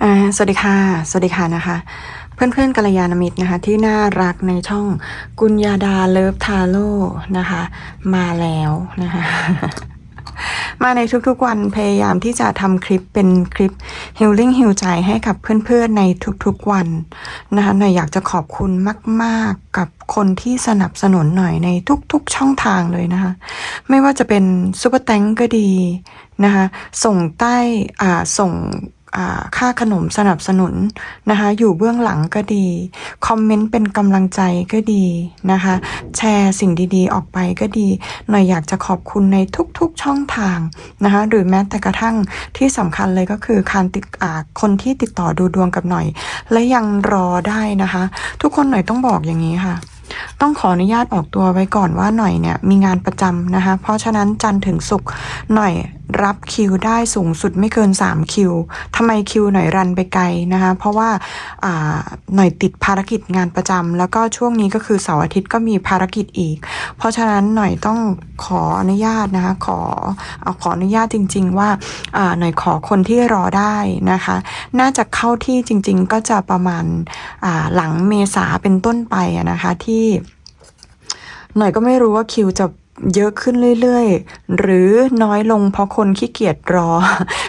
สวัสดีค่ะ สวัสดีค่ะนะคะ เพื่อนๆกัลยาณมิตรนะคะ ที่น่ารักในช่องกุญญาดาเลิฟทาโร่นะคะ มาแล้วนะคะ มาในทุกๆวันพยายามที่จะทำคลิปเป็นคลิป Healing ฮิวใจให้กับเพื่อนๆในทุกๆวันนะคะหน่อยอยากจะขอบคุณมากๆกับคนที่สนับสนุนหน่อยในทุกๆช่องทางเลยนะคะ ไม่ว่าจะเป็นซูเปอร์แตงก็ดีนะคะ ส่งใต้อ่าส่ง ค่าขนมสนับสนุนนะคะ อยู่เบื้องหลังก็ดี คอมเมนต์เป็นกำลังใจก็ดีนะคะ แชร์สิ่งดีๆ ออกไปก็ดี หน่อยอยากจะขอบคุณในทุกๆช่องทางนะคะ หรือแม้แต่กระทั่งที่สำคัญเลยก็คือการติดอ่าคนที่ติดต่อดูดวงกับหน่อย และยังรอได้นะคะ ทุกคนหน่อยต้องบอกอย่างนี้ค่ะต้องขออนุญาตออกตัวไว้ก่อนว่าหน่อยเนี่ยมีงานประจำนะคะ เพราะฉะนั้นจันทร์ถึงศุกร์หน่อย รับคิวได้สูงสุดไม่เกิน 3 คิวทำไมคิวหน่อยรันไปไกลนะคะ เพราะว่าหน่อยติดภารกิจงานประจำแล้วก็ช่วงนี้ก็คือเสาร์อาทิตย์ก็มีภารกิจอีก เพราะฉะนั้นหน่อยต้องขออนุญาตนะคะขอเอาขออนุญาตจริง ๆ ว่าหน่อยขอคนที่รอได้นะคะ น่าจะเข้าที่จริง ๆ ก็จะประมาณหลังเมษาเป็นต้นไปนะคะที่หน่อยก็ไม่รู้ว่าคิวจะ เยอะขึ้นเรื่อยๆ หรือน้อยลงเพราะคนขี้เกียจรอ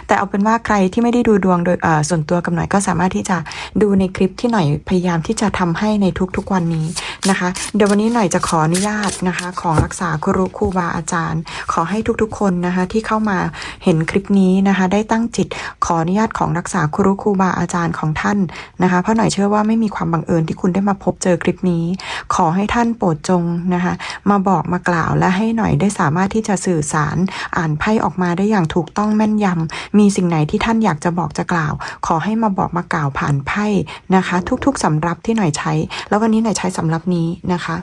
แต่เอาเป็นว่าใครที่ไม่ได้ดูดวงโดยส่วนตัวกับหน่อยก็สามารถที่จะดูในคลิปที่หน่อยพยายามที่จะทำให้ในทุกๆวันนี้นะคะ เดี๋ยววันนี้หน่อยจะขออนุญาตนะคะ ของรักษาครูครูบาอาจารย์ ขอให้ทุกๆคนนะคะที่เข้ามาเห็นคลิปนี้นะคะ ได้ตั้งจิตขออนุญาตของรักษาครูครูบาอาจารย์ของท่านนะคะ เพราะหน่อยเชื่อว่าไม่มีความบังเอิญที่คุณได้มาพบเจอคลิปนี้ ขอให้ท่านโปรดจงนะคะ มาบอกมากล่าวและให้หน่อยได้สามารถที่จะสื่อสาร อ่านไพ่ออกมาได้อย่างถูกต้องแม่นยำมีสิ่งไหนที่ท่านอยากจะบอกจะกล่าว ขอให้มาบอกมากล่าวผ่านไพ่นะคะ ทุกๆสำรับที่หน่อยใช้ แล้ววันนี้หน่อยใช้สำรับนี้นะคะ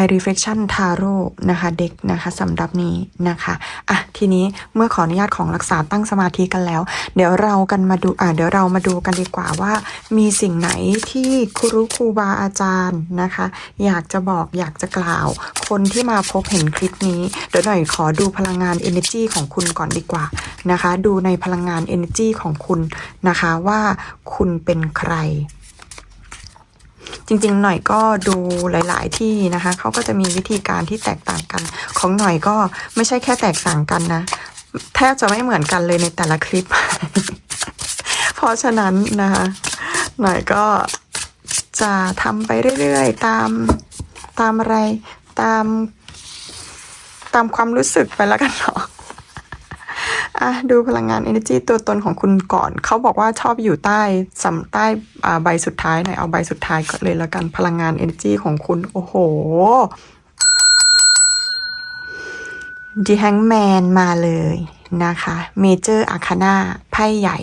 Y Reflection Tarot นะคะเด็กนะคะสำหรับนี้นะคะอะทีนี้เมื่อขออนุญาตของรักษาตั้งสมาธิกันแล้ว เดี๋ยวเรากันมาดูอะเดี๋ยวเรามาดูกันดีกว่าว่า มีสิ่งไหนที่ครูครูบาอาจารย์นะคะ อยากจะบอกอยากจะกล่าว คนที่มาพบเห็นคลิปนี้ เดี๋ยวหน่อยขอดูพลังงาน Energy ของคุณก่อนดีกว่านะคะ ดูในพลังงาน Energy ของคุณนะคะว่าคุณเป็นใคร จริงๆ หน่อยก็ดูหลาย ๆ ที่นะคะเขาก็จะมีวิธีการที่แตกต่างกัน ของหน่อยก็ไม่ใช่แค่แตกต่างกันนะ แทบจะไม่เหมือนกันเลยในแต่ละคลิป เพราะฉะนั้นนะคะหน่อยก็จะทำไปเรื่อยๆ ตามตามอะไรตามตามความรู้สึกไปแล้วกันเนาะ อะดูพลังงาน energy ตัวตนของคุณก่อน เขาบอกว่าชอบอยู่ใต้สำใต้ใบสุดท้ายหน่อยเอาใบสุดท้ายก็เลยแล้วกันพลังงาน energy ของคุณ โอ้โห The Hangman มาเลยนะคะ Major Arcana ไพ่ใหญ่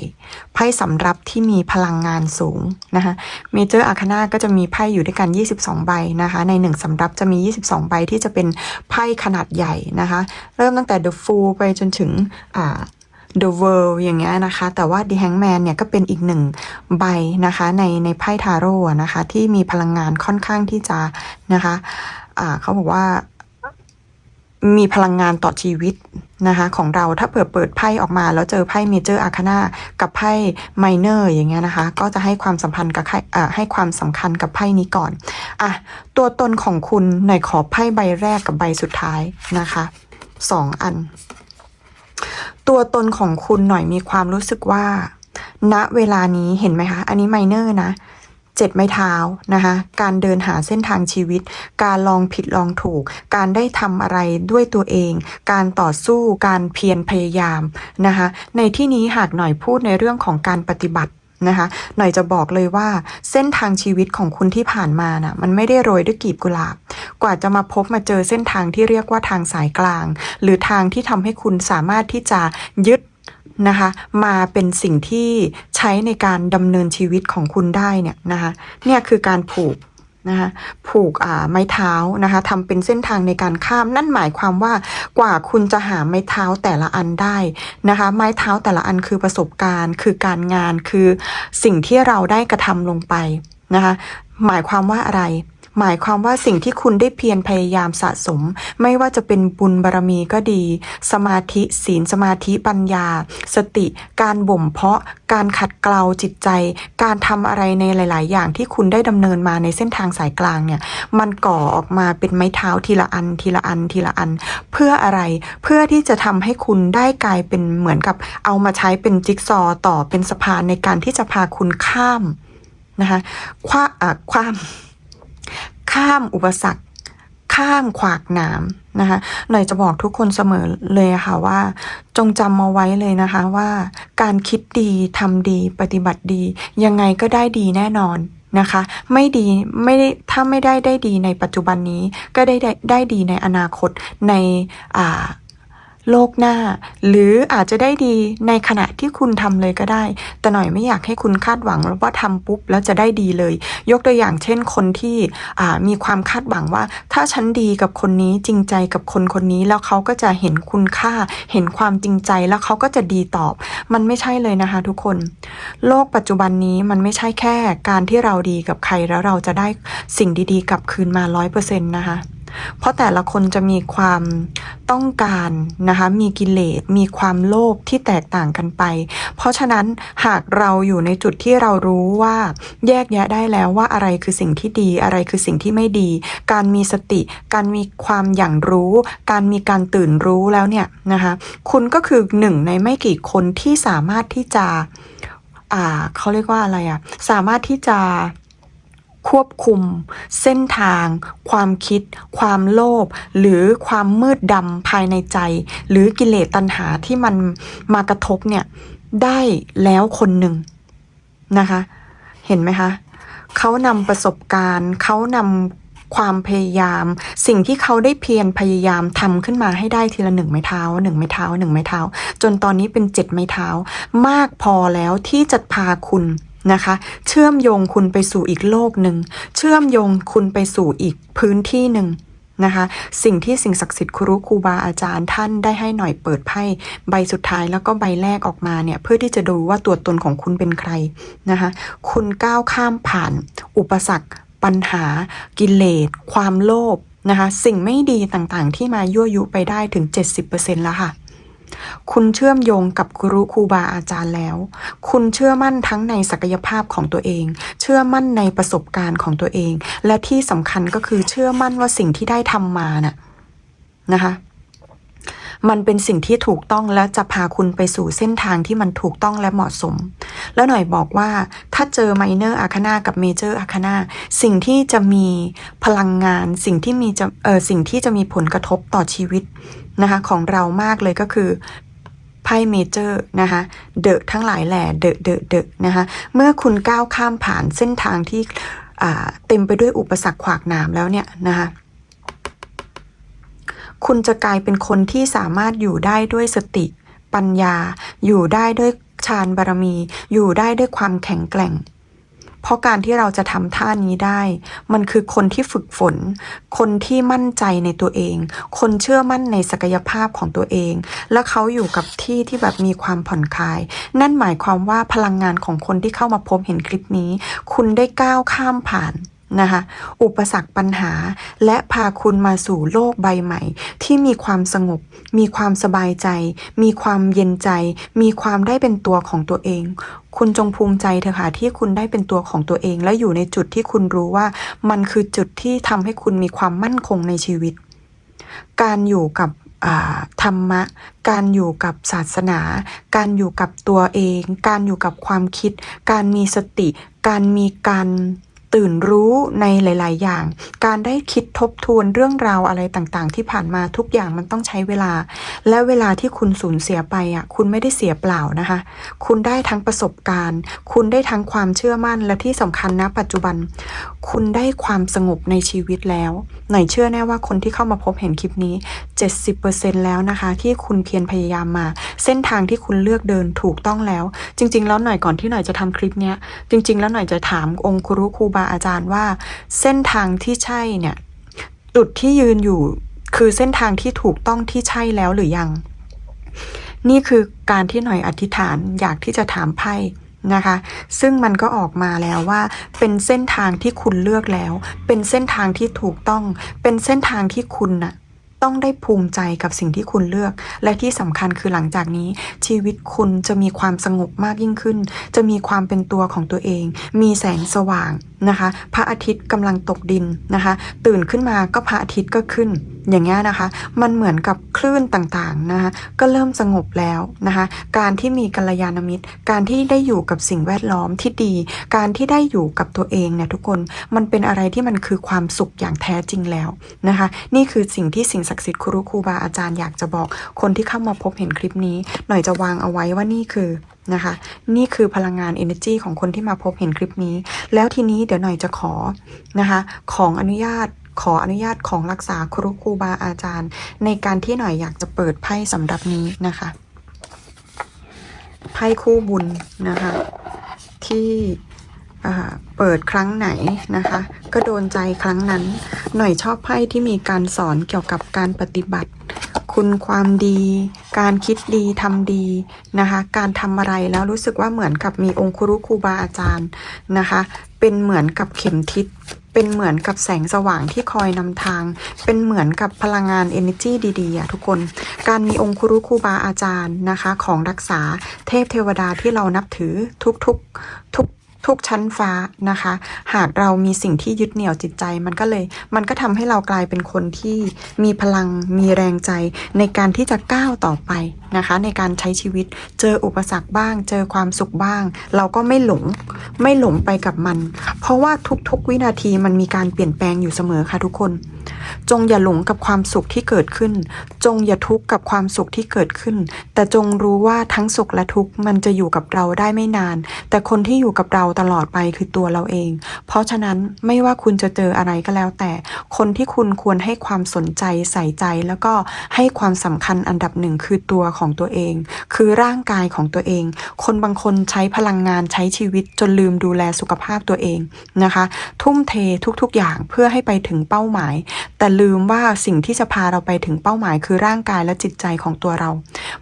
ไพ่สำรับที่มีพลังงานสูงนะคะ Major Arcana ก็จะมีไพ่อยู่ด้วยกัน 22 ใบนะคะ ในหนึ่งสำรับจะมี 22 ใบที่จะเป็นไพ่ขนาดใหญ่นะคะ เริ่มตั้งแต่ The Fool ไปจนถึงอ่า The World อย่างเงี้ยนะคะ แต่ว่า The Hangman เนี่ยก็เป็นอีกหนึ่งใบนะคะในในไพ่ทาโร่นะคะ ที่มีพลังงานค่อนข้างที่จะนะคะ อ่าเขาบอกว่า มีพลังงานต่อชีวิตนะคะของเราถ้าเผื่อเปิดไพ่ออกมา แล้วเจอไพ่เมเจอร์อาคานากับไพ่ไมเนอร์อย่างเงี้ยนะคะ ก็จะให้ความสัมพันธ์กับไพ่ให้ความสำคัญกับไพ่นี้ก่อนอะตัวตนของคุณหน่อยขอไพ่ใบแรกกับใบสุดท้ายนะคะสองอัน ตัวตนของคุณหน่อยมีความรู้สึกว่าณเวลานี้เห็นไหมคะ อันนี้ไมเนอร์นะ เจ็ดไม้เท้านะคะ การเดินหาเส้นทางชีวิต การลองผิดลองถูก การได้ทำอะไรด้วยตัวเอง การต่อสู้ การเพียรพยายามนะคะ ในที่นี้หากหน่อยพูดในเรื่องของการปฏิบัตินะคะหน่อยจะบอกเลยว่าเส้นทางชีวิตของคุณที่ผ่านมาน่ะมันไม่ได้โรยด้วยกีบกุหลาบ กว่าจะมาพบมาเจอเส้นทางที่เรียกว่าทางสายกลาง หรือทางที่ทำให้คุณสามารถที่จะยึด นะคะ มาเป็นสิ่งที่ใช้ในการดำเนินชีวิตของคุณได้เนี่ยนะคะ เนี่ยคือการผูกนะคะผูกอ่าไม้เท้านะคะทำเป็นเส้นทางในการข้ามนั่นหมายความว่ากว่าคุณจะหาไม้เท้าแต่ละอันได้นะคะไม้เท้าแต่ละอันคือประสบการณ์ คือการงานคือสิ่งที่เราได้กระทำลงไปนะคะหมายความว่าอะไร หมายความว่าสิ่งที่คุณได้เพียรพยายามสะสม ไม่ว่าจะเป็นบุญบารมีก็ดี สมาธิศีลสมาธิปัญญา สติ การบ่มเพาะ การขัดเกลาจิตใจ การทำอะไรในหลาย ๆ อย่างที่คุณได้ดำเนินมาในเส้นทางสายกลางเนี่ย มันก่อออกมาเป็นไม้เท้าทีละอันทีละอันทีละอัน เพื่ออะไร เพื่อที่จะทำให้คุณได้กลายเป็นเหมือนกับเอามาใช้เป็นจิ๊กซอว์ต่อเป็นสะพานในการที่จะพาคุณข้ามนะคะคว้าอะความ ข้ามอุปสรรค ข้ามขวากหนามนะคะหน่อยจะบอกทุกคนเสมอเลยค่ะว่า จงจำมาไว้เลยนะคะว่า การคิดดีทำดีปฏิบัติดี ยังไงก็ได้ดีแน่นอนนะคะ ไม่ดีไม่ได้ถ้าไม่ได้ได้ดีในปัจจุบันนี้ ก็ได้ได้ได้ดีในอนาคตในอ่า โลกหน้า หรืออาจจะได้ดีในขณะที่คุณทำเลยก็ได้ แต่หน่อยไม่อยากให้คุณคาดหวังว่าทำปุ๊บแล้วจะได้ดีเลย ยกตัวอย่างเช่นคนที่มีความคาดหวังว่า ถ้าฉันดีกับคนนี้จริงใจกับคนคนนี้แล้วเขาก็จะเห็นคุณค่า เห็นความจริงใจแล้วเขาก็จะดีตอบ มันไม่ใช่เลยนะคะทุกคน โลกปัจจุบันนี้มันไม่ใช่แค่การที่เราดีกับใครแล้วเราจะได้สิ่งดีๆกลับคืนมาร้อยเปอร์เซ็นต์นะคะ เพราะแต่ละคนจะมีความต้องการนะคะมีกิเลสมีความโลภที่แตกต่างกันไป เพราะฉะนั้นหากเราอยู่ในจุดที่เรารู้ว่าแยกแยะได้แล้วว่าอะไรคือสิ่งที่ดีอะไรคือสิ่งที่ไม่ดี การมีสติ การมีความอย่างรู้ การมีการตื่นรู้แล้วเนี่ยนะคะคุณก็คือหนึ่งในไม่กี่คนที่สามารถที่จะอ่าเขาเรียกว่าอะไรอะสามารถที่จะ ควบคุม เส้นทาง ความคิด ความโลภหรือความมืดดำภายในใจ หรือกิเลสตัณหาที่มันมากระทบเนี่ยได้แล้วคนหนึ่งนะคะ เห็นไหมคะเขานำประสบการณ์เขานำความพยายาม สิ่งที่เขาได้เพียรพยายามทำขึ้นมาให้ได้ทีละหนึ่งไม้เท้าหนึ่งไม้เท้าหนึ่งไม้เท้า จนตอนนี้เป็นเจ็ดไม้เท้ามากพอแล้วที่จะพาคุณ นะคะ เชื่อมโยงคุณไปสู่อีกโลกหนึ่ง เชื่อมโยงคุณไปสู่อีกพื้นที่หนึ่งนะคะ สิ่งที่สิ่งศักดิ์สิทธิ์ครูครูบาอาจารย์ท่านได้ให้หน่อยเปิดไพ่ใบสุดท้ายแล้วก็ใบแรกออกมาเนี่ยเพื่อที่จะดูว่าตัวตนของคุณเป็นใครนะคะ คุณก้าวข้ามผ่าน อุปสรรค ปัญหา กิเลส ความโลภนะคะ สิ่งไม่ดีต่างๆ ที่มายั่วยุไปได้ถึง 70%แล้วค่ะ คุณเชื่อมโยงกับครูครูบาอาจารย์แล้ว คุณเชื่อมั่นทั้งในศักยภาพของตัวเอง เชื่อมั่นในประสบการณ์ของตัวเอง และที่สำคัญก็คือเชื่อมั่นว่าสิ่งที่ได้ทำมาน่ะนะคะ มันเป็นสิ่งที่ถูกต้องและจะพาคุณไปสู่เส้นทางที่มันถูกต้องและเหมาะสม แล้วหน่อยบอกว่าถ้าเจอไมเนอร์อาคานากับเมเจอร์อาคานาสิ่งที่จะมีพลังงาน สิ่งที่มีจะเออสิ่งที่จะมีผลกระทบต่อชีวิตนะคะของเรามากเลยก็คือไพ่เมเจอร์นะคะ เดอะทั้งหลายแหล่เดอะเดอะเดอะนะคะ เมื่อคุณก้าวข้ามผ่านเส้นทางที่อ่าเต็มไปด้วยอุปสรรคขวากหนามแล้วเนี่ยนะคะ คุณจะกลายเป็นคนที่สามารถอยู่ได้ด้วยสติ ปัญญา อยู่ได้ด้วยฌานบารมี อยู่ได้ด้วยความแข็งแกร่ง เพราะการที่เราจะทำท่านี้ได้ มันคือคนที่ฝึกฝน คนที่มั่นใจในตัวเอง คนเชื่อมั่นในศักยภาพของตัวเอง และเขาอยู่กับที่ที่แบบมีความผ่อนคลาย นั่นหมายความว่าพลังงานของคนที่เข้ามาพบเห็นคลิปนี้ คุณได้ก้าวข้ามผ่าน นะคะ อุปสรรคปัญหา และพาคุณมาสู่โลกใบใหม่ ที่มีความสงบ มีความสบายใจ มีความเย็นใจ มีความได้เป็นตัวของตัวเอง คุณจงภูมิใจเถอะค่ะที่คุณได้เป็นตัวของตัวเอง และอยู่ในจุดที่คุณรู้ว่า มันคือจุดที่ทำให้คุณมีความมั่นคงในชีวิต การอยู่กับธรรมะ การอยู่กับศาสนา การอยู่กับตัวเอง การอยู่กับความคิด การมีสติ การมีการ ตื่นรู้ในหลาย ๆ อย่าง การได้คิดทบทวนเรื่องราวอะไรต่าง ๆ ที่ผ่านมาทุกอย่างมันต้องใช้เวลา และเวลาที่คุณสูญเสียไปอะคุณไม่ได้เสียเปล่านะคะ คุณได้ทั้งประสบการณ์ คุณได้ทั้งความเชื่อมั่นและที่สำคัญนะปัจจุบัน คุณได้ความสงบในชีวิตแล้วหน่อยเชื่อแน่ว่าคนที่เข้ามาพบเห็นคลิปนี้ 70%แล้วนะคะ ที่คุณเพียรพยายามมา เส้นทางที่คุณเลือกเดินถูกต้องแล้ว จริง ๆ แล้วหน่อยก่อนที่หน่อยจะทำคลิปเนี้ยจริง ๆ แล้วหน่อยจะถามองค์ครูครูบาอาจารย์ว่าเส้นทางที่ใช่เนี่ยจุดที่ยืนอยู่คือเส้นทางที่ถูกต้องที่ใช่แล้วหรือยัง นี่คือการที่หน่อยอธิษฐานอยากที่จะถามไพ่นะคะ ซึ่งมันก็ออกมาแล้วว่า เป็นเส้นทางที่คุณเลือกแล้ว เป็นเส้นทางที่ถูกต้อง เป็นเส้นทางที่คุณน่ะต้องได้ภูมิใจกับสิ่งที่คุณเลือก และที่สำคัญคือหลังจากนี้ ชีวิตคุณจะมีความสงบมากยิ่งขึ้น จะมีความเป็นตัวของตัวเอง มีแสงสว่าง นะคะ พระอาทิตย์กำลังตกดินนะคะ ตื่นขึ้นมาก็พระอาทิตย์ก็ขึ้น อย่างเงี้ยนะคะ มันเหมือนกับคลื่นต่างๆนะคะ ก็เริ่มสงบแล้วนะคะ การที่มีกัลยาณมิตร การที่ได้อยู่กับสิ่งแวดล้อมที่ดี การที่ได้อยู่กับตัวเองเนี่ยทุกคน มันเป็นอะไรที่มันคือความสุขอย่างแท้จริงแล้วนะคะ นี่คือสิ่งที่สิ่งศักดิ์สิทธิ์ครูครูบาอาจารย์อยากจะบอก คนที่เข้ามาพบเห็นคลิปนี้ หน่อยจะวางเอาไว้ว่านี่คือ นะคะ นี่คือพลังงาน energy ของคนที่มาพบเห็นคลิปนี้ แล้วทีนี้เดี๋ยวหน่อยจะขอนะคะ ของอนุญาตขออนุญาตของรักษาครูครูบาอาจารย์ ในการที่หน่อยอยากจะเปิดไพ่สำหรับนี้นะคะ ไพ่คู่บุญนะคะ ที่ เปิดครั้งไหนนะคะ ก็โดนใจครั้งนั้น หน่อยชอบไพ่ที่มีการสอนเกี่ยวกับการปฏิบัติ คุณความดี การคิดดีทำดีนะคะ การทำอะไรแล้วรู้สึกว่าเหมือนกับมีองคุรุครูบาอาจารย์นะคะ เป็นเหมือนกับเข็มทิศเป็นเหมือนกับแสงสว่างที่คอยนำทาง เป็นเหมือนกับพลังงาน energy ดีๆอะทุกคน การมีองคุรุครูบาอาจารย์นะคะ ของรักษาเทพเทวดาที่เรานับถือทุกๆทุก ทุกชั้นฟ้านะคะ หากเรามีสิ่งที่ยึดเหนี่ยวจิตใจ มันก็เลยมันก็ทำให้เรากลายเป็นคนที่มีพลังมีแรงใจในการที่จะก้าวต่อไปนะคะ ในการใช้ชีวิตเจออุปสรรคบ้าง เจอความสุขบ้าง เราก็ไม่หลงไม่หลงไปกับมัน เพราะว่าทุกๆวินาทีมันมีการเปลี่ยนแปลงอยู่เสมอค่ะทุกคน จงอย่าหลงกับความสุขที่เกิดขึ้น จงอย่าทุกข์กับความสุขที่เกิดขึ้น แต่จงรู้ว่าทั้งสุขและทุกข์มันจะอยู่กับเราได้ไม่นาน แต่คนที่อยู่กับเราตลอดไปคือตัวเราเอง เพราะฉะนั้นไม่ว่าคุณจะเจออะไรก็แล้ว แต่คนที่คุณควรให้ความสนใจใส่ใจแล้วก็ให้ความสำคัญอันดับหนึ่งคือตัวของตัวเอง คือร่างกายของตัวเอง คนบางคนใช้พลังงานใช้ชีวิตจนลืมดูแลสุขภาพตัวเองนะคะ ทุ่มเททุกๆอย่างเพื่อให้ไปถึงเป้าหมาย แต่ลืมว่าสิ่งที่จะพาเราไปถึงเป้าหมาย คือร่างกายและจิตใจของตัวเรา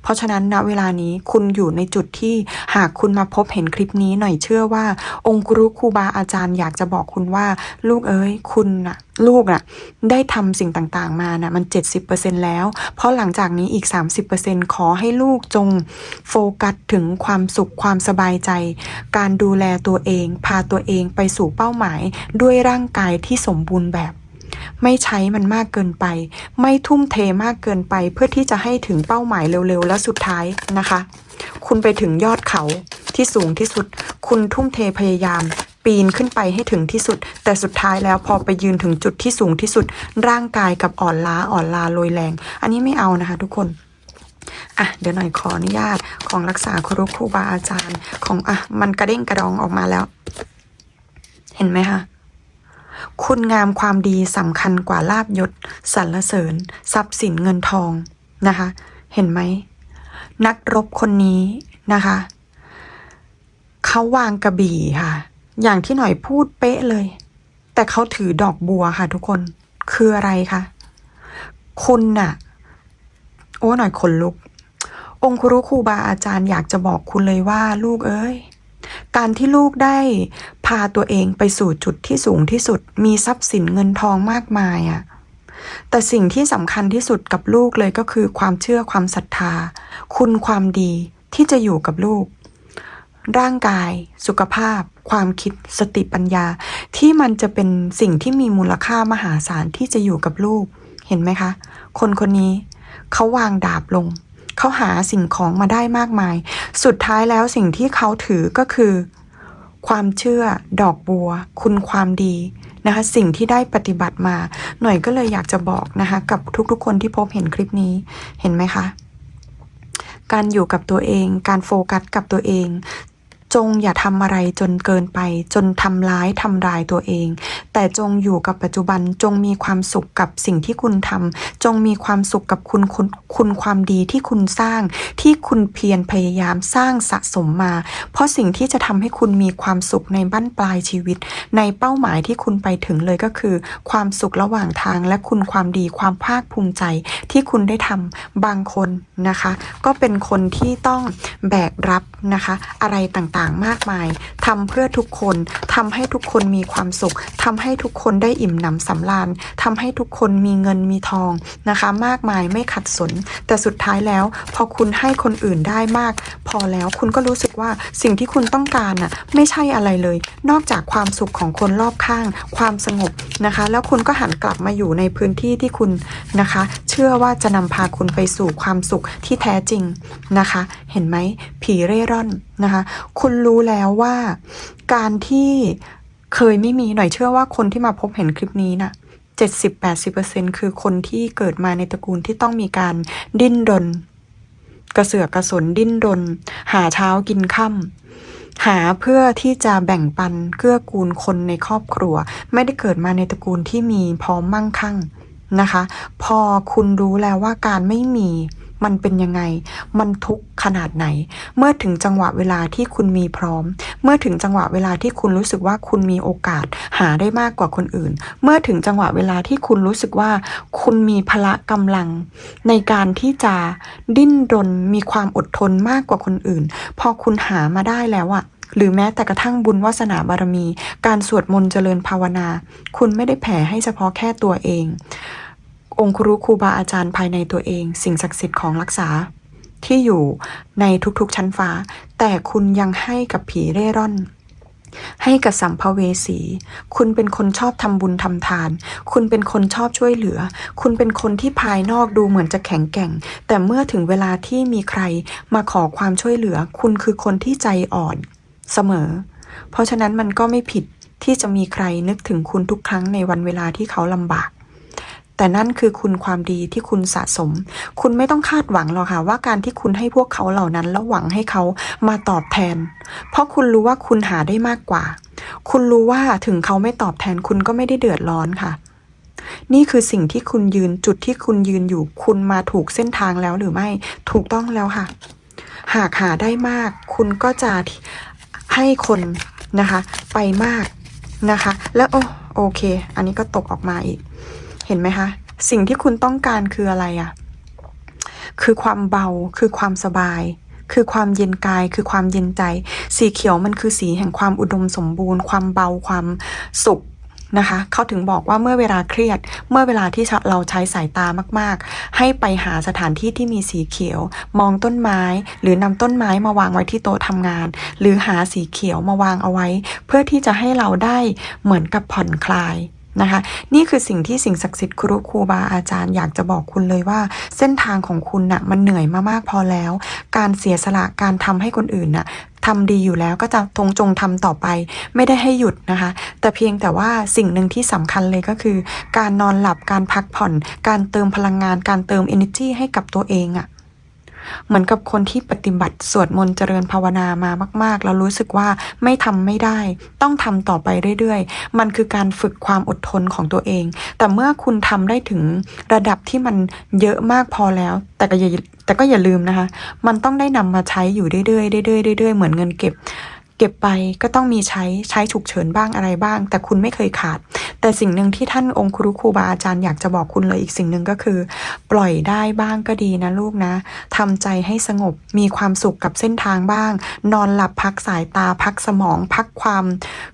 เพราะฉะนั้นณเวลานี้คุณอยู่ในจุดที่หากคุณมาพบเห็นคลิปนี้หน่อยเชื่อว่าองค์ครูครูบาอาจารย์อยากจะบอกคุณว่า ลูกเอ้ยคุณน่ะลูกน่ะได้ทำสิ่งต่างๆมาน่ะมัน 70%แล้ว เพราะหลังจากนี้อีก 30%ขอให้ลูกจงโฟกัสถึงความสุขความสบายใจ การดูแลตัวเอง พาตัวเองไปสู่เป้าหมายด้วยร่างกายที่สมบูรณ์แบบ ไม่ใช้มันมากเกินไป ไม่ทุ่มเทมากเกินไป เพื่อที่จะให้ถึงเป้าหมายเร็วๆ และสุดท้ายนะคะ คุณไปถึงยอดเขาที่สูงที่สุด คุณทุ่มเทพยายาม ปีนขึ้นไปให้ถึงที่สุด แต่สุดท้ายแล้วพอไปยืนถึงจุดที่สูงที่สุด ร่างกายกับอ่อนล้าอ่อนลาโรยแรง อันนี้ไม่เอานะคะ ทุกคนอะเดี๋ยวหน่อยขออนุญาตของรักษาครูครูบาอาจารย์ ของอะมันกระเด้งกระดองออกมาแล้ว เห็นไหมคะ คุณงามความดีสำคัญกว่าลาบยศสรรเสริญ ทรัพย์สินเงินทองนะคะ เห็นไหม นักรบคนนี้นะคะ เขาวางกระบี่ค่ะ อย่างที่หน่อยพูดเป๊ะเลย แต่เขาถือดอกบัวค่ะทุกคนคืออะไรคะคุณน่ะ โอ้หน่อยขนลุก องคุรุครูบาอาจารย์อยากจะบอกคุณเลยว่าลูกเอ้ย การที่ลูกได้พาตัวเองไปสู่จุดที่สูงที่สุด มีทรัพย์สินเงินทองมากมายอะ่ะแต่สิ่งที่สำคัญที่สุดกับลูกเลยก็คือความเชื่อความศรัทธา คุณความดีที่จะอยู่กับลูก ร่างกาย สุขภาพ ความคิดสติปัญญา ที่มันจะเป็นสิ่งที่มีมูลค่ามหาศาลที่จะอยู่กับลูก เห็นไหมคะ คนคนนี้เขาวางดาบลง เขาหาสิ่งของมาได้มากมาย สุดท้ายแล้วสิ่งที่เขาถือก็คือ ความเชื่อ ดอกบัว คุณความดีนะคะ สิ่งที่ได้ปฏิบัติมา หน่อยก็เลยอยากจะบอกนะคะ กับทุกๆ คนที่พบเห็นคลิปนี้เห็นไหมคะการอยู่กับตัวเอง การโฟกัสกับตัวเอง จงอย่าทำอะไรจนเกินไป จนทำร้ายทำลายตัวเอง แต่จงอยู่กับปัจจุบันจงมีความสุขกับสิ่งที่คุณทำจงมีความสุขกับคุณคุณคุณความดีที่คุณสร้าง ที่คุณเพียรพยายามสร้างสะสมมา เพราะสิ่งที่จะทำให้คุณมีความสุขในบั้นปลายชีวิต ในเป้าหมายที่คุณไปถึงเลยก็คือ ความสุขระหว่างทางและคุณความดีความภาคภูมิใจที่คุณได้ทำบางคนนะคะ ก็เป็นคนที่ต้องแบกรับนะคะ อะไรต่างต่างๆ มากมายทำเพื่อทุกคนทำให้ทุกคนมีความสุขทำให้ทุกคนได้อิ่มหนำสำราญทำให้ทุกคนมีเงินมีทองนะคะ มากมายไม่ขัดสน แต่สุดท้ายแล้ว พอคุณให้คนอื่นได้มาก พอแล้วคุณก็รู้สึกว่าสิ่งที่คุณต้องการน่ะไม่ใช่อะไรเลย นอกจากความสุขของคนรอบข้าง ความสงบนะคะ แล้วคุณก็หันกลับมาอยู่ในพื้นที่ที่คุณนะคะ เชื่อว่าจะนำพาคุณไปสู่ความสุขที่แท้จริงนะคะ เห็นไหมผีเร่ร่อนนะคะ คุณณรู้แล้วว่า การที่เคยไม่มีหน่อยเชื่อว่าคนที่มาพบเห็นคลิปนี้น่ะ70-80%คือคนที่เกิดมาในตระกูลที่ต้องมีการดิ้นรน กระเสือกกระสนดิ้นรน หาเช้ากินค่ำหาเพื่อที่จะแบ่งปันเกื้อกูลคนในครอบครัว ไม่ได้เกิดมาในตระกูลที่มีพร้อมมั่งคั่งนะคะ พอคุณรู้แล้วว่าการไม่มี มันเป็นยังไง มันทุกข์ขนาดไหน เมื่อถึงจังหวะเวลาที่คุณมีพร้อม เมื่อถึงจังหวะเวลาที่คุณรู้สึกว่าคุณมีโอกาสหาได้มากกว่าคนอื่น เมื่อถึงจังหวะเวลาที่คุณรู้สึกว่า คุณมีพละกำลัง ในการที่จะดิ้นรนมีความอดทนมากกว่าคนอื่น พอคุณหามาได้แล้วอะหรือแม้แต่กระทั่งบุญวาสนาบารมี การสวดมนต์เจริญภาวนา คุณไม่ได้แผ่ให้เฉพาะแค่ตัวเอง องครูครูบาอาจารย์ภายในตัวเอง สิ่งศักดิ์สิทธิ์ของรักษา ที่อยู่ในทุกๆชั้นฟ้า แต่คุณยังให้กับผีเร่ร่อนให้กับสัมภเวสี คุณเป็นคนชอบทำบุญทำทาน คุณเป็นคนชอบช่วยเหลือ คุณเป็นคนที่ภายนอกดูเหมือนจะแข็งแกร่ง แต่เมื่อถึงเวลาที่มีใครมาขอความช่วยเหลือ คุณคือคนที่ใจอ่อนเสมอ เพราะฉะนั้นมันก็ไม่ผิดที่จะมีใครนึกถึงคุณทุกครั้งในวันเวลาที่เขาลำบาก แต่นั่นคือคุณความดีที่คุณสะสม คุณไม่ต้องคาดหวังหรอกค่ะว่าการที่คุณให้พวกเขาเหล่านั้นแล้วหวังให้เขามาตอบแทน เพราะคุณรู้ว่าคุณหาได้มากกว่า คุณรู้ว่าถึงเขาไม่ตอบแทนคุณก็ไม่ได้เดือดร้อนค่ะ นี่คือสิ่งที่คุณยืนจุดที่คุณยืนอยู่ คุณมาถูกเส้นทางแล้วหรือไม่ ถูกต้องแล้วค่ะ หากหาได้มาก คุณก็จะให้คนนะคะ ไปมากนะคะ แล้วโอโอเค อันนี้ก็ตกออกมาอีก ห็นไหมคะ สิ่งที่คุณต้องการคืออะไรอะ่ะ คือความเบา คือความสบาย คือความเย็นกาย คือความเย็นใจ สีเขียวมันคือสีแห่งความอุดมสมบูรณ์ ความเบา ความสุขนะคะ เขาถึงบอกว่าเมื่อเวลาเครียด เมื่อเวลาที่เราใช้สายตามาก ๆ ให้ไปหาสถานที่ที่มีสีเขียว มองต้นไม้ หรือนำต้นไม้มาวางไว้ที่โต๊ะทำงาน หรือหาสีเขียวมาวางเอาไว้ เพื่อที่จะให้เราได้เหมือนกับผ่อนคลาย นะคะ นี่คือสิ่งที่สิ่งศักดิ์สิทธิ์ครูครูบาอาจารย์อยากจะบอกคุณเลยว่า เส้นทางของคุณน่ะมันเหนื่อยมามากพอแล้ว การเสียสละการทำให้คนอื่นน่ะทำดีอยู่แล้วก็จะทงจงทำต่อไป ไม่ได้ให้หยุดนะคะ แต่เพียงแต่ว่าสิ่งหนึ่งที่สำคัญเลยก็คือ การนอนหลับการพักผ่อน การเติมพลังงาน การเติม energy ให้กับตัวเองอะ่ะ เหมือนกับคนที่ปฏิบัติสวดมนต์เจริญภาวนามามาก ๆ แล้วรู้สึกว่าไม่ทำไม่ได้ ต้องทำต่อไปเรื่อย ๆ มันคือการฝึกความอดทนของตัวเอง แต่เมื่อคุณทำได้ถึงระดับที่มันเยอะมากพอแล้ว แต่ก็อย่าแต่ก็อย่าลืมนะคะ มันต้องได้นำมาใช้อยู่เรื่อยๆเรื่อยๆเรื่อยๆเหมือนเงินเก็บ เก็บไปก็ต้องมีใช้ใช้ฉุกเฉินบ้างอะไรบ้าง แต่คุณไม่เคยขาด แต่สิ่งหนึ่งที่ท่านองค์ครูครูบาอาจารย์อยากจะบอกคุณเลยอีกสิ่งหนึ่งก็คือ ปล่อยได้บ้างก็ดีนะลูกนะทำใจให้สงบมีความสุขกับเส้นทางบ้าง นอนหลับพักสายตาพักสมอง พักความ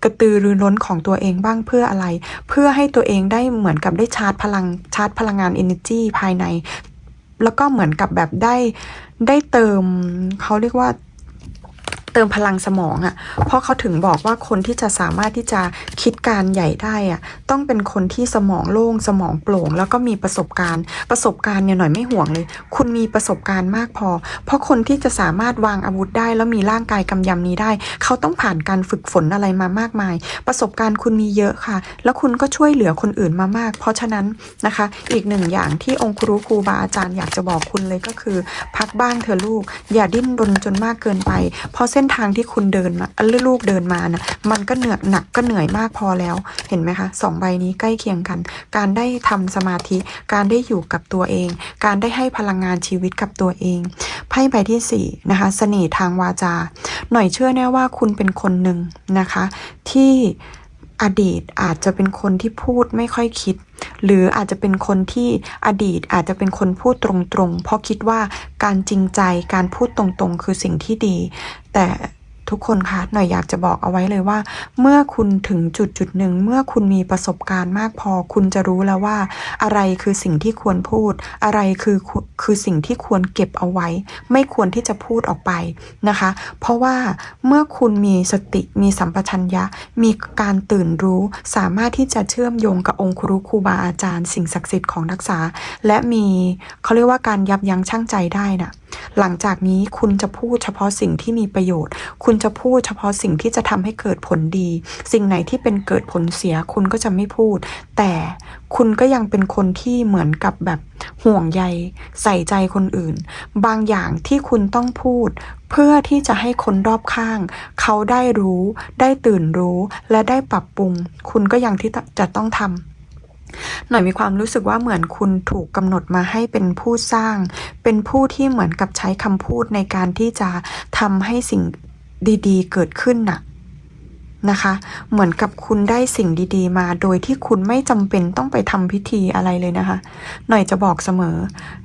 กระตือรือร้นของตัวเองบ้างเพื่ออะไร เพื่อให้ตัวเองได้เหมือนกับได้ชาร์จพลังชาร์จพลังงาน energy ภายใน แล้วก็เหมือนกับแบบได้ได้เติมเขาเรียกว่า เติมพลังสมองอะ่ะ เพราะเขาถึงบอกว่าคนที่จะสามารถที่จะคิดการใหญ่ได้อะ่ะ ต้องเป็นคนที่สมองโล่งสมองโปร่ง แล้วก็มีประสบการณ์ ประสบการณ์เนี่ยหน่อยไม่ห่วงเลย คุณมีประสบการณ์มากพอ เพราะคนที่จะสามารถวางอาวุธได้ แล้วมีร่างกายกำยำนี้ได้ เขาต้องผ่านการฝึกฝนอะไรมามากมาย ประสบการณ์คุณมีเยอะค่ะ แล้วคุณก็ช่วยเหลือคนอื่นมามาก เพราะฉะนั้นนะคะ อีกหนึ่งอย่างที่องค์ครูครูบาอาจารย์อยากจะบอกคุณเลยก็คือ พักบ้างเถอะลูก อย่าดิ้นรนจนมากเกินไป เพราะเส้นทางที่คุณเดินมาลูกเดินมานะมันก็เหนื่อยหนักก็เหนื่อยมากพอแล้ว เห็นไหมคะสองใบนี้ใกล้เคียงกัน การได้ทำสมาธิ การได้อยู่กับตัวเอง การได้ให้พลังงานชีวิตกับตัวเองไพ่ใบที่สี่นะคะเสน่ห์ทางวาจา หน่อยเชื่อแน่ว่าคุณเป็นคนหนึ่งนะคะ ที่ อดีตอาจจะเป็นคนที่พูดไม่ค่อยคิด หรืออาจจะเป็นคนที่อดีตอาจจะเป็นคนพูดตรงๆ เพราะคิดว่าการจริงใจการพูดตรงๆ คือสิ่งที่ดี แต่ ทุกคนคะหน่อยอยากจะบอกเอาไว้เลยว่า เมื่อคุณถึงจุดจุดหนึ่ง เมื่อคุณมีประสบการณ์มากพอ คุณจะรู้แล้วว่า อะไรคือสิ่งที่ควรพูด อะไรคือคือสิ่งที่ควรเก็บเอาไว้ ไม่ควรที่จะพูดออกไปนะคะ เพราะว่าเมื่อคุณมีสติมีสัมปชัญญะ มีการตื่นรู้ สามารถที่จะเชื่อมโยงกับองค์ครูครูบาอาจารย์ สิ่งศักดิ์สิทธิ์ของนักษา และมีเขาเรียกว่าการยับยั้งชั่งใจได้น่ะหลังจากนี้คุณจะพูดเฉพาะสิ่งที่มีประโยชน์ คุณจะพูดเฉพาะสิ่งที่จะทำให้เกิดผลดี สิ่งไหนที่เป็นเกิดผลเสียคุณก็จะไม่พูด แต่คุณก็ยังเป็นคนที่เหมือนกับแบบห่วงใย ใส่ใจคนอื่น บางอย่างที่คุณต้องพูด เพื่อที่จะให้คนรอบข้าง เขาได้รู้ ได้ตื่นรู้และได้ปรับปรุง คุณก็ยังที่จะต้องทำ หน่อยมีความรู้สึกว่าเหมือนคุณถูกกำหนดมาให้เป็นผู้สร้าง เป็นผู้ที่เหมือนกับใช้คำพูดในการที่จะทำให้สิ่งดีๆ เกิดขึ้นน่ะ นะคะ เหมือนกับคุณได้สิ่งดีๆ มาโดยที่คุณไม่จำเป็นต้องไปทำพิธีอะไรเลยนะคะ หน่อยจะบอกเสมอ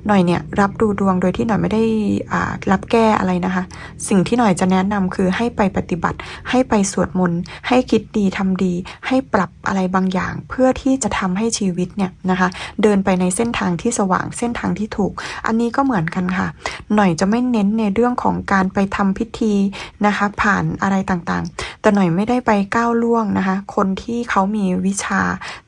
หน่อยเนี่ยรับดูดวงโดยที่หน่อยไม่ได้อ่ารับแก้อะไรนะคะ สิ่งที่หน่อยจะแนะนำคือให้ไปปฏิบัติ ให้ไปสวดมนต์ ให้คิดดีทำดี ให้ปรับอะไรบางอย่าง เพื่อที่จะทำให้ชีวิตเนี่ยนะคะ เดินไปในเส้นทางที่สว่าง เส้นทางที่ถูก อันนี้ก็เหมือนกันค่ะ หน่อยจะไม่เน้นในเรื่องของการไปทำพิธีนะคะ ผ่านอะไรต่างๆ แต่หน่อยไม่ได้ไปก้าวล่วงนะคะ คนที่เขามีวิชา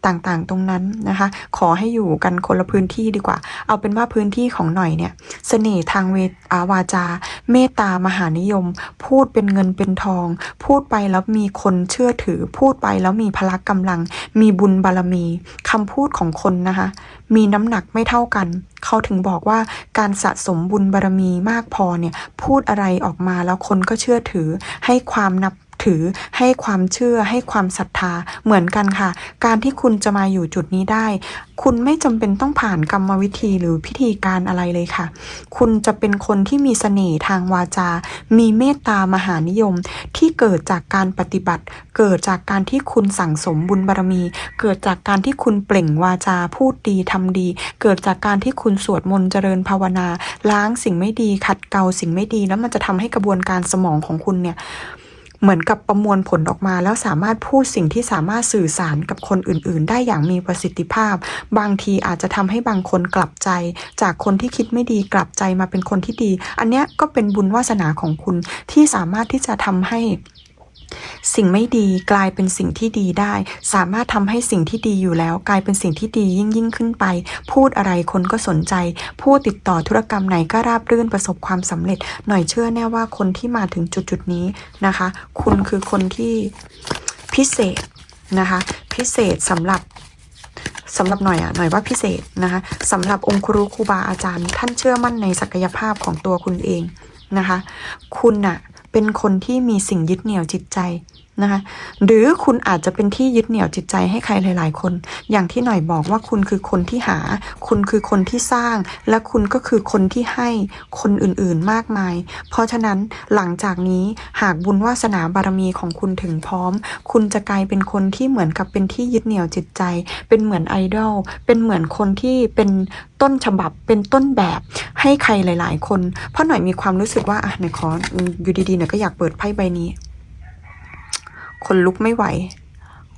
ต่างๆ ตรงนั้นนะคะ ขอให้อยู่กันคนละพื้นที่ดีกว่า เอาเป็นว่าพื้นที่ของหน่อยเนี่ยเสน่ห์ทางเวทอาวาจา เมตตามหานิยม พูดเป็นเงินเป็นทอง พูดไปแล้วมีคนเชื่อถือ พูดไปแล้วมีพละกำลัง มีบุญบารมีคำพูดของคนนะคะ มีน้ำหนักไม่เท่ากันเขาถึงบอกว่าการสะสมบุญบารมีมากพอเนี่ยพูดอะไรออกมาแล้วคนก็เชื่อถือให้ความนับ ถือให้ความเชื่อให้ความศรัทธาเหมือนกันค่ะ การที่คุณจะมาอยู่จุดนี้ได้ คุณไม่จำเป็นต้องผ่านกรรมวิธีหรือพิธีการอะไรเลยค่ะ คุณจะเป็นคนที่มีเสน่ห์ทางวาจา มีเมตตามหานิยม ที่เกิดจากการปฏิบัติ เกิดจากการที่คุณสั่งสมบุญบารมี เกิดจากการที่คุณเปล่งวาจาพูดดีทำดี เกิดจากการที่คุณสวดมนต์เจริญภาวนา ล้างสิ่งไม่ดีขัดเกลาสิ่งไม่ดีแล้วมันจะทำให้กระบวนการสมองของคุณเนี่ย เหมือนกับประมวลผลออกมาแล้วสามารถพูดสิ่งที่สามารถสื่อสารกับคนอื่น ๆ ได้อย่างมีประสิทธิภาพ บางทีอาจจะทำให้บางคนกลับใจ จากคนที่คิดไม่ดีกลับใจมาเป็นคนที่ดี อันเนี้ยก็เป็นบุญวาสนาของคุณที่สามารถที่จะทำให้ สิ่งไม่ดีกลายเป็นสิ่งที่ดีได้ สามารถทำให้สิ่งที่ดีอยู่แล้ว กลายเป็นสิ่งที่ดียิ่งยิ่งขึ้นไป พูดอะไรคนก็สนใจพูดติดต่อธุรกรรมไหนก็ราบรื่นประสบความสำเร็จ หน่อยเชื่อแน่ว่าคนที่มาถึงจุดจุดนี้นะคะ คุณคือคนที่พิเศษนะคะ พิเศษสำหรับสำหรับหน่อยอะหน่อยว่าพิเศษนะคะสำหรับองค์ครูครูบาอาจารย์ ท่านเชื่อมั่นในศักยภาพของตัวคุณเองนะคะ คุณน่ะ เป็นคนที่มีสิ่งยึดเหนี่ยวจิตใจ นะคะหรือคุณอาจจะเป็นที่ยึดเหนี่ยวจิตใจให้ใครหลาย ๆ คน อย่างที่หน่อยบอกว่าคุณคือคนที่หา คุณคือคนที่สร้าง และคุณก็คือคนที่ให้คนอื่น ๆ มากมาย เพราะฉะนั้นหลังจากนี้หากบุญวาสนาบารมีของคุณถึงพร้อม คุณจะกลายเป็นคนที่เหมือนกับเป็นที่ยึดเหนี่ยวจิตใจ เป็นเหมือนไอดอลเป็นเหมือนคนที่เป็นต้นฉบับเป็นต้นแบบให้ใครหลาย ๆ คน เพราะหน่อยมีความรู้สึกว่าอะหน่อยขออยู่ดีๆหน่อยก็อยากเปิดไพ่ใบนี้ คนลุกไม่ไหว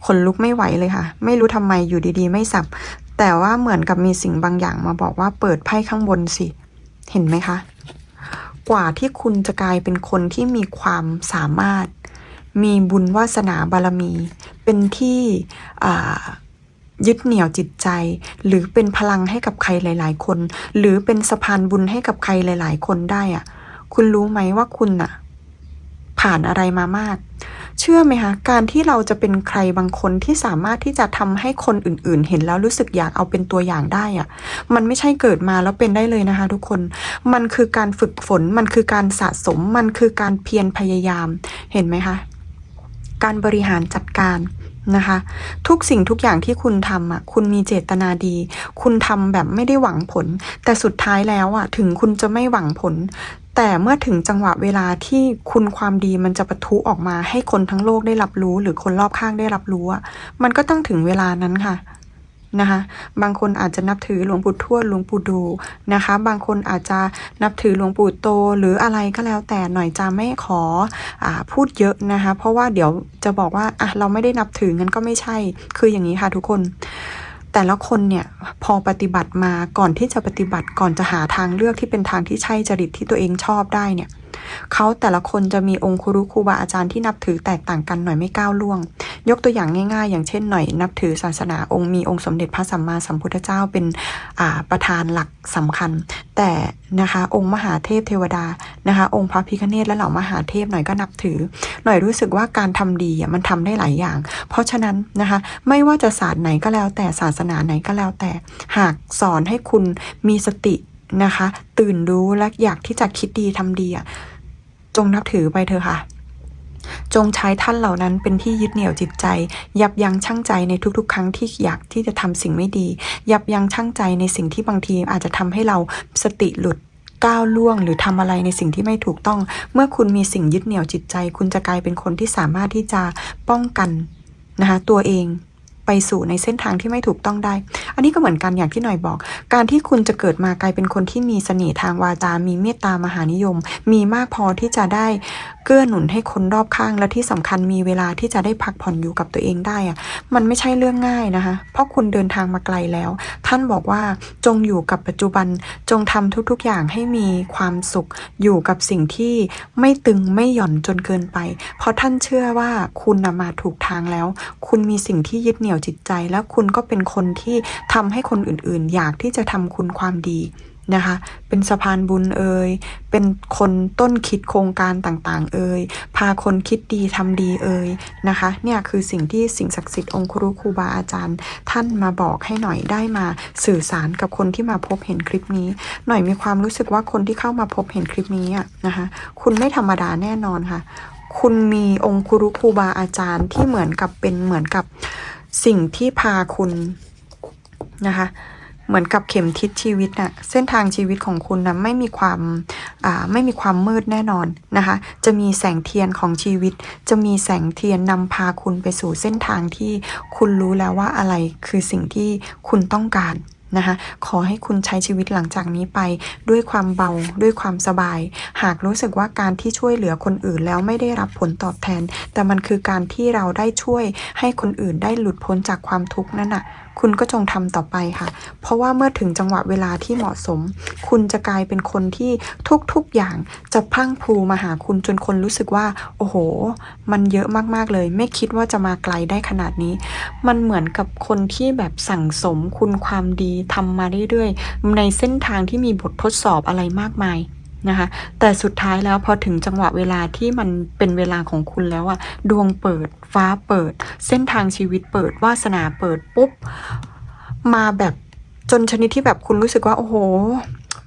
คนลุกไม่ไหวเลยค่ะ ไม่รู้ทำไมอยู่ดีๆ ไม่สับ แต่ว่าเหมือนกับมีสิ่งบางอย่างมาบอกว่าเปิดไพ่ข้างบนสิ เห็นไหมคะ กว่าที่คุณจะกลายเป็นคนที่มีความสามารถ มีบุญวาสนาบารมี เป็นที่ยึดเหนี่ยวจิตใจ หรือเป็นพลังให้กับใครหลาย ๆ คน หรือเป็นสะพานบุญให้กับใครหลาย ๆ คนได้อะคุณรู้ไหมว่าคุณน่ะ ผ่านอะไรมามาก เชื่อไหมคะการที่เราจะเป็นใครบางคนที่สามารถที่จะทำให้คนอื่นๆ เห็นแล้วรู้สึกอยากเอาเป็นตัวอย่างได้อะมันไม่ใช่เกิดมาแล้วเป็นได้เลยนะคะ ทุกคนมันคือการฝึกฝนมันคือการสะสมมันคือการเพียรพยายามเห็นไหมคะการบริหารจัดการ นะคะ ทุกสิ่งทุกอย่างที่คุณทำอะคุณมีเจตนาดี คุณทำแบบไม่ได้หวังผล แต่สุดท้ายแล้วอะถึงคุณจะไม่หวังผล แต่เมื่อถึงจังหวะเวลาที่คุณความดีมันจะปะทุออกมาให้คนทั้งโลกได้รับรู้ หรือคนรอบข้างได้รับรู้อะมันก็ต้องถึงเวลานั้นค่ะ นะคะ บางคนอาจจะนับถือหลวงปู่ทวดหลวงปู่ดูนะคะ บางคนอาจจะนับถือหลวงปู่โต หรืออะไรก็แล้วแต่หน่อยจะไม่ขออพูดเยอะนะคะ เพราะว่าเดี๋ยวจะบอกว่าอะเราไม่ได้นับถืองั้นก็ไม่ใช่ คืออย่างนี้ค่ะทุกคน แต่ละคนเนี่ยพอปฏิบัติมาก่อนที่จะปฏิบัติก่อนจะหาทางเลือกที่เป็นทางที่ใช่จริตที่ตัวเองชอบได้เนี่ย เขาแต่ละคนจะมีองค์ครูครูบาอาจารย์ที่นับถือแตกต่างกันหน่อยไม่ก้าวล่วง ยกตัวอย่างง่าย ๆ อย่างเช่นหน่อยนับถือศาสนาองค์มีองค์สมเด็จพระสัมมาสัมพุทธเจ้าเป็นประธานหลักสำคัญ แต่นะคะองค์มหาเทพเทวดานะคะ องค์พระพิฆเนศและเหล่ามหาเทพหน่อยก็นับถือ หน่อยรู้สึกว่าการทำดีมันทำได้หลายอย่าง เพราะฉะนั้นนะคะไม่ว่าจะศาสตร์ไหนก็แล้วแต่ศาสนาไหนก็แล้วแต่หากสอนให้คุณมีสติ นะคะ ตื่นรู้และอยากที่จะคิดดีทำดีอะจงนับถือไปเถอะค่ะ จงใช้ท่านเหล่านั้นเป็นที่ยึดเหนี่ยวจิตใจ ยับยั้งชั่งใจในทุก ๆ ครั้งที่อยากที่จะทำสิ่งไม่ดี ยับยั้งชั่งใจในสิ่งที่บางทีอาจจะทำให้เราสติหลุดก้าวล่วงหรือทำอะไรในสิ่งที่ไม่ถูกต้อง เมื่อคุณมีสิ่งยึดเหนี่ยวจิตใจ คุณจะกลายเป็นคนที่สามารถที่จะป้องกันนะคะตัวเอง ไปสู่ในเส้นทางที่ไม่ถูกต้องได้ อันนี้ก็เหมือนกันอย่างที่หน่อยบอก การที่คุณจะเกิดมากลายเป็นคนที่มีเสน่ห์ทางวาจา มีเมตตามหานิยม มีมากพอที่จะได้ เกื้อหนุนให้คนรอบข้างและที่สำคัญมีเวลาที่จะได้พักผ่อนอยู่กับตัวเองได้อะมันไม่ใช่เรื่องง่ายนะคะ เพราะคุณเดินทางมาไกลแล้ว ท่านบอกว่าจงอยู่กับปัจจุบันจงทำทุกๆอย่างให้มีความสุขอยู่กับสิ่งที่ไม่ตึงไม่หย่อนจนเกินไป เพราะท่านเชื่อว่าคุณนะมาถูกทางแล้ว คุณมีสิ่งที่ยึดเหนี่ยวจิตใจ แล้วคุณก็เป็นคนที่ทำให้คนอื่นๆ อยากที่จะทำคุณความดี นะคะ เป็นสะพานบุญเอ่ย เป็นคนต้นคิดโครงการต่างๆ เอ่ย พาคนคิดดีทำดีเอ่ยนะคะ เนี่ยคือสิ่งที่สิ่งศักดิ์สิทธิ์องค์ครูครูบาอาจารย์ ท่านมาบอกให้หน่อยได้มาสื่อสารกับคนที่มาพบเห็นคลิปนี้ หน่อยมีความรู้สึกว่าคนที่เข้ามาพบเห็นคลิปนี้อะนะคะ คุณไม่ธรรมดาแน่นอนค่ะ คุณมีองค์ครูครูบาอาจารย์ที่เหมือนกับเป็นเหมือนกับสิ่งที่พาคุณนะคะ เหมือนกับเข็มทิศชีวิตน่ะเส้นทางชีวิตของคุณนะไม่มีความอ่าไม่มีความมืดแน่นอนนะคะ จะมีแสงเทียนของชีวิต จะมีแสงเทียนนำพาคุณไปสู่เส้นทางที่คุณรู้แล้วว่าอะไรคือสิ่งที่คุณต้องการนะคะขอให้คุณใช้ชีวิตหลังจากนี้ไป ด้วยความเบาด้วยความสบาย หากรู้สึกว่าการที่ช่วยเหลือคนอื่นแล้วไม่ได้รับผลตอบแทน แต่มันคือการที่เราได้ช่วยให้คนอื่นได้หลุดพ้นจากความทุกข์นั่นน่ะ คุณก็จงทำต่อไปค่ะ เพราะว่าเมื่อถึงจังหวะเวลาที่เหมาะสม คุณจะกลายเป็นคนที่ทุกๆอย่างจะพังพูมาหาคุณจนคนรู้สึกว่า โอ้โห มันเยอะมากๆเลย ไม่คิดว่าจะมาไกลได้ขนาดนี้ มันเหมือนกับคนที่แบบสั่งสมคุณความดีทำมาเรื่อยๆ ในเส้นทางที่มีบททดสอบอะไรมากมาย นะคะ แต่สุดท้ายแล้วพอถึงจังหวะเวลาที่มันเป็นเวลาของคุณแล้วอะดวงเปิดฟ้าเปิด เส้นทางชีวิตเปิดวาสนาเปิดปุ๊บ มาแบบจนชนิดที่แบบคุณรู้สึกว่า โอ้โห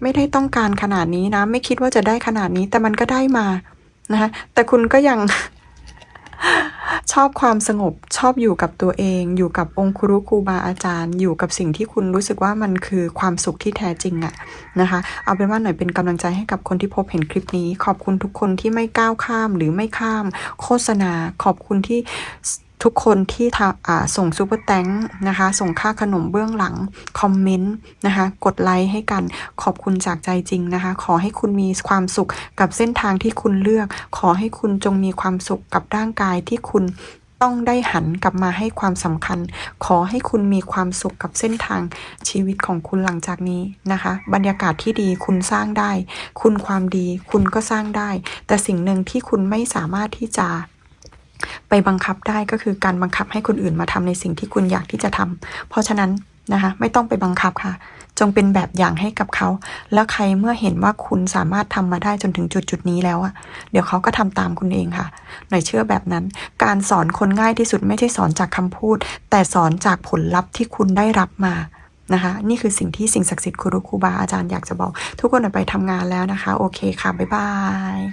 ไม่ได้ต้องการขนาดนี้นะ ไม่คิดว่าจะได้ขนาดนี้แต่มันก็ได้มานะคะแต่คุณก็ยัง ชอบความสงบชอบอยู่กับตัวเอง อยู่กับองค์ครูครูบาอาจารย์ อยู่กับสิ่งที่คุณรู้สึกว่ามันคือความสุขที่แท้จริงอะนะคะ เอาเป็นว่าหน่อยเป็นกำลังใจให้กับคนที่พบเห็นคลิปนี้ ขอบคุณทุกคนที่ไม่ก้าวข้ามหรือไม่ข้ามโฆษณา ขอบคุณที่ ทุกคนที่ส่งซูเปอร์แตงนะคะ ส่งค่าขนมเบื้องหลัง คอมเมนต์นะคะ กดไลค์ให้กันขอบคุณจากใจจริงนะคะ ขอให้คุณมีความสุขกับเส้นทางที่คุณเลือก ขอให้คุณจงมีความสุขกับร่างกายที่คุณต้องได้หันกลับมาให้ความสำคัญ ขอให้คุณมีความสุขกับเส้นทางชีวิตของคุณหลังจากนี้นะคะ บรรยากาศที่ดีคุณสร้างได้ คุณความดีคุณก็สร้างได้ แต่สิ่งหนึ่งที่คุณไม่สามารถที่จะ ไปบังคับได้ก็คือการบังคับให้คนอื่นมาทำในสิ่งที่คุณอยากที่จะทำเพราะฉะนั้นนะคะไม่ต้องไปบังคับค่ะ จงเป็นแบบอย่างให้กับเขา แล้วใครเมื่อเห็นว่าคุณสามารถทำมาได้จนถึงจุดจุดนี้แล้วอะเดี๋ยวเขาก็ทำตามคุณเองค่ะ หน่อยเชื่อแบบนั้น การสอนคนง่ายที่สุดไม่ใช่สอนจากคำพูด แต่สอนจากผลลัพธ์ที่คุณได้รับมานะคะนี่คือสิ่งที่สิ่งศักดิ์สิทธิ์ครูครูบาอาจารย์อยากจะบอก ทุกคนออกไปทำงานแล้วนะคะ โอเคค่ะ บ๊ายบาย